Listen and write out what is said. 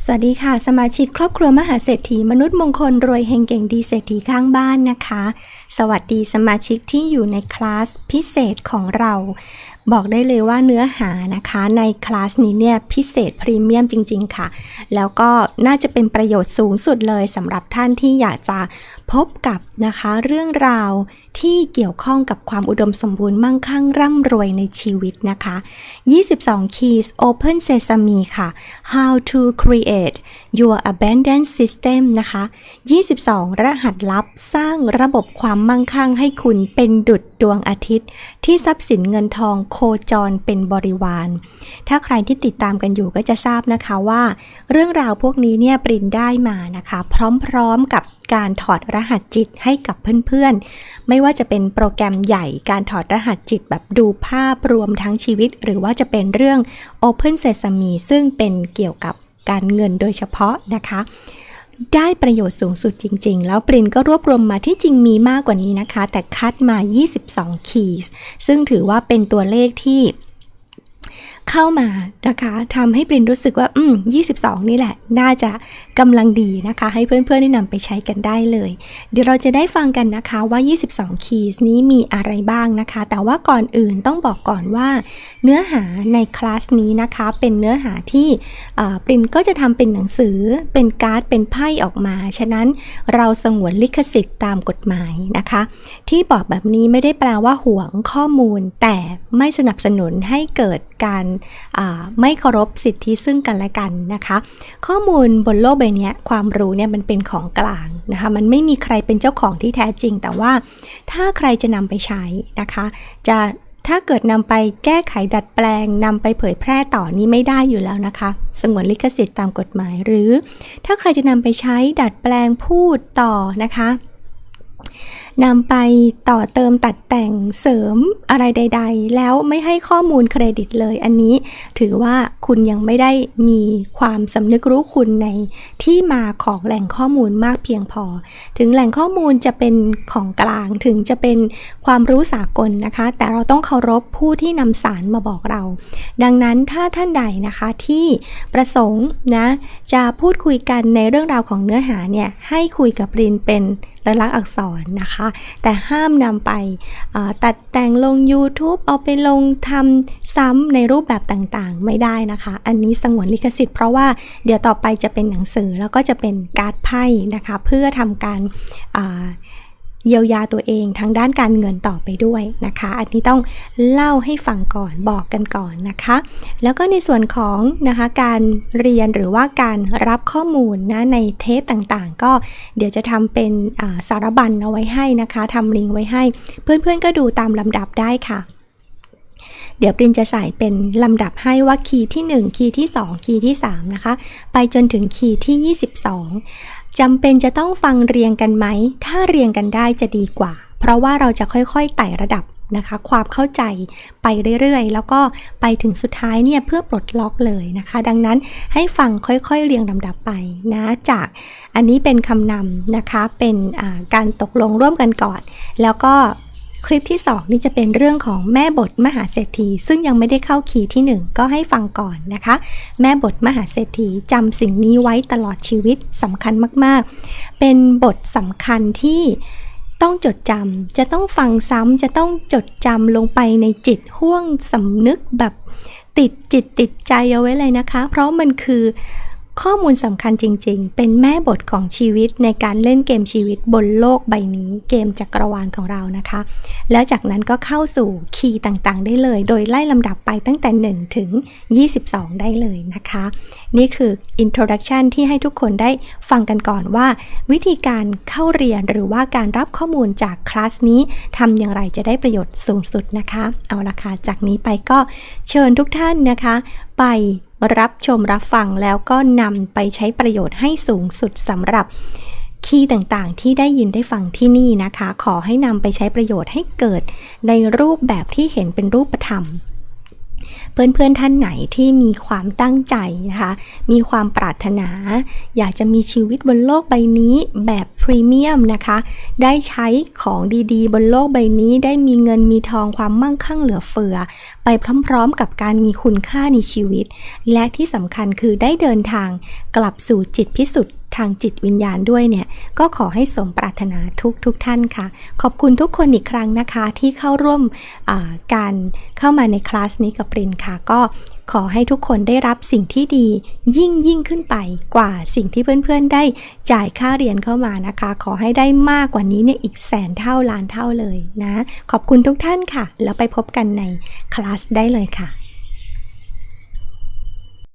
สวัสดีค่ะ สมาชิกครอบครัวมหาเศรษฐีมนุษย์มงคลรวยเฮงเก่งดีเศรษฐีข้างบ้านนะคะ สวัสดีสมาชิกที่อยู่ในคลาสพิเศษของเรา บอกได้เลยว่าเนื้อหานะคะในคลาสนี้เนี่ยพิเศษพรีเมียมจริง ๆ ค่ะ แล้วก็น่าจะเป็นประโยชน์สูงสุดเลยสำหรับท่านที่อยากจะพบกับนะคะเรื่องราว ที่เกี่ยวข้องกับความอุดมสมบูรณ์มั่งคั่งร่ำรวยในชีวิตนะคะ 22 keys open sesame ค่ะ how to create your abundance system นะคะ 22 รหัสลับสร้างระบบความมั่งคั่งให้คุณเป็นดุจดวงอาทิตย์ ที่ทรัพย์สินเงินทองโคจรเป็นบริวาร ถ้าใครที่ติดตามกันอยู่ก็จะทราบนะคะว่า เรื่องราวพวกนี้เนี่ยปรินได้มานะคะ พร้อมๆกับ การถอดรหัสจิตให้กับเพื่อนๆ ไม่ว่าจะเป็นโปรแกรมใหญ่การถอดรหัสจิตแบบดูภาพรวมทั้งชีวิต หรือว่าจะเป็นเรื่อง Open Sesame ซึ่งเป็นเกี่ยวกับการเงินโดยเฉพาะนะคะ ได้ประโยชน์สูงสุดจริง ๆ แล้วปรินก็รวบรวมมาที่จริงมีมากกว่านี้นะคะ แต่คัดมา 22 keys ซึ่งถือว่าเป็นตัวเลขที่ เข้ามานะคะทำให้ปรินรู้สึกว่า อืม 22 นี่แหละ น่าจะกำลังดีนะคะ ให้เพื่อนๆได้นำไปใช้กันได้เลย เดี๋ยวเราจะได้ฟังกันนะคะว่า 22 keys นี้มีอะไรบ้างนะคะ แต่ว่าก่อนอื่นต้องบอกก่อนว่า เนื้อหาในคลาสนี้นะคะ เป็นเนื้อหาที่ปรินก็จะทำเป็นหนังสือ เป็นการ์ด เป็นไพ่ออกมา ฉะนั้นเราสงวนลิขสิทธิ์ตามกฎหมายนะคะ ที่บอกแบบนี้ไม่ได้แปลว่าห่วงข้อมูล แต่ไม่สนับสนุนให้เกิดการไม่เคารพสิทธิซึ่งกันและกันนะคะ ข้อมูลบนโลกใบนี้ความรู้เนี่ยมันเป็นของกลางนะคะ มันไม่มีใครเป็นเจ้าของที่แท้จริง แต่ว่าถ้าใครจะนำไปใช้นะคะ จะถ้าเกิดนำไปแก้ไขดัดแปลงนำไปเผยแพร่ต่อนี้ไม่ได้อยู่แล้วนะคะ สงวนลิขสิทธิ์ตามกฎหมาย หรือ ถ้าใครจะนำไปใช้ดัดแปลงพูดต่อนะคะ นำไปต่อเติมตัดแต่งเสริมอะไรใด ๆ แล้วไม่ให้ข้อมูลเครดิตเลย อันนี้ถือว่าคุณยังไม่ได้มีความสำนึกรู้คุณในที่มาของแหล่งข้อมูลมากเพียงพอ ถึงแหล่งข้อมูลจะเป็นของกลางถึงจะเป็นความรู้สากลนะคะ แต่เราต้องเคารพผู้ที่นำสารมาบอกเรา ดังนั้นถ้าท่านใดนะคะที่ประสงค์นะจะพูดคุยกันในเรื่องราวของเนื้อหาเนี่ยให้คุยกับรินเป็น และลักษณ์อักษรนะคะ แต่ห้ามนำไปตัดแต่งลง YouTube เอาไปลงทำซ้ำในรูปแบบต่างๆ ไม่ได้นะคะ อันนี้สงวนลิขสิทธิ์เพราะว่าเดี๋ยวต่อไปจะเป็นหนังสือแล้วก็จะเป็นการ์ดไพ่นะคะ เพื่อทำการ เยียวยาตัวเองทางด้านการเงินต่อไปด้วยนะคะ อันนี้ต้องเล่าให้ฟังก่อนบอกกันก่อนนะคะ แล้วก็ในส่วนของนะคะการเรียนหรือว่าการรับข้อมูลนะในเทปต่างๆ ก็เดี๋ยวจะทำเป็นาสารบัญเอาไว้ให้นะคะทำลิงก์ไว้ให้ เพื่อนๆก็ดูตามลำดับได้ค่ะเดี๋ยวปรินจะใส่เป็นลำดับให้ว่าคีย์ที่ 1 คีย์ที่ 2 คีย์ที่ 3 นะคะ ไปจนถึงคีย์ที่ 22 จำเป็นจะต้องฟังเรียงกันไหม ถ้าเรียงกันได้จะดีกว่า เพราะว่าเราจะค่อยๆไต่ระดับนะคะ ความเข้าใจไปเรื่อยๆ แล้วก็ไปถึงสุดท้ายเนี่ยเพื่อปลดล็อกเลยนะคะ ดังนั้นให้ฟังค่อยๆ เรียงลำดับไปนะจากอันนี้เป็นคำนำนะคะเป็นการตกลงร่วมกันก่อน แล้วก็ คลิปที่ 2 นี่จะเป็นเรื่องของแม่บทมหาเศรษฐี ซึ่งยังไม่ได้เข้าคีย์ที่ 1 ก็ให้ฟังก่อนนะคะ แม่บทมหาเศรษฐีจำสิ่งนี้ไว้ตลอดชีวิตสำคัญมากๆ เป็นบทสำคัญที่ต้องจดจำจะต้องฟังซ้ำจะต้องจดจำลงไปในจิตห่วงสำนึกแบบติดจิตติดใจเอาไว้เลยนะคะ เพราะมันคือ ข้อมูลสำคัญจริง ๆ เป็นแม่บทของชีวิตในการเล่นเกมชีวิตบนโลกใบนี้ เกมจักรวาลของเรานะคะ แล้วจากนั้นก็เข้าสู่คีย์ต่างๆ ได้เลย โดยไล่ลำดับไปตั้งแต่ 1 ถึง 22 ได้เลยนะคะ นี่คือ introduction ที่ให้ทุกคนได้ฟังกันก่อนว่า วิธีการเข้าเรียนหรือว่าการรับข้อมูลจากคลาสนี้ทำอย่างไรจะได้ประโยชน์สูงสุดนะคะ เอาละค่ะจากนี้ไปก็เชิญทุกท่านนะคะ ไป รับชมรับฟังแล้วก็นำไปใช้ประโยชน์ให้สูงสุดสำหรับคีย์ต่างๆ ที่ได้ยินได้ฟังที่นี่นะคะ ขอให้นำไปใช้ประโยชน์ให้เกิดในรูปแบบที่เห็นเป็นรูปธรรม เพื่อนๆท่านไหนที่มีความตั้งใจนะคะ มีความปรารถนา อยากจะมีชีวิตบนโลกใบนี้แบบพรีเมียมนะคะ ได้ใช้ของดีๆ บนโลกใบนี้ได้มีเงินมีทองความมั่งคั่งเหลือเฟือ ไปพร้อมๆกับการมีคุณค่าในชีวิต และที่สำคัญคือได้เดินทางกลับสู่จิตพิสุทธิ์ทางจิตวิญญาณด้วยเนี่ย ก็ขอให้สมปรารถนาทุกทุกๆท่านค่ะ ขอบคุณทุกคนอีกครั้งนะคะ ที่เข้าร่วมการเข้ามาในคลาสนี้กับปรินค่ะ ก็ ขอให้ทุกคนได้รับสิ่งที่ดียิ่งยิ่งขึ้นไปกว่าสิ่งที่เพื่อนๆได้จ่ายค่าเรียนเข้ามานะคะ ขอให้ได้มากกว่านี้เนี่ยอีกแสนเท่าล้านเท่าเลยนะ ขอบคุณทุกท่านค่ะ แล้วไปพบกันในคลาสได้เลยค่ะ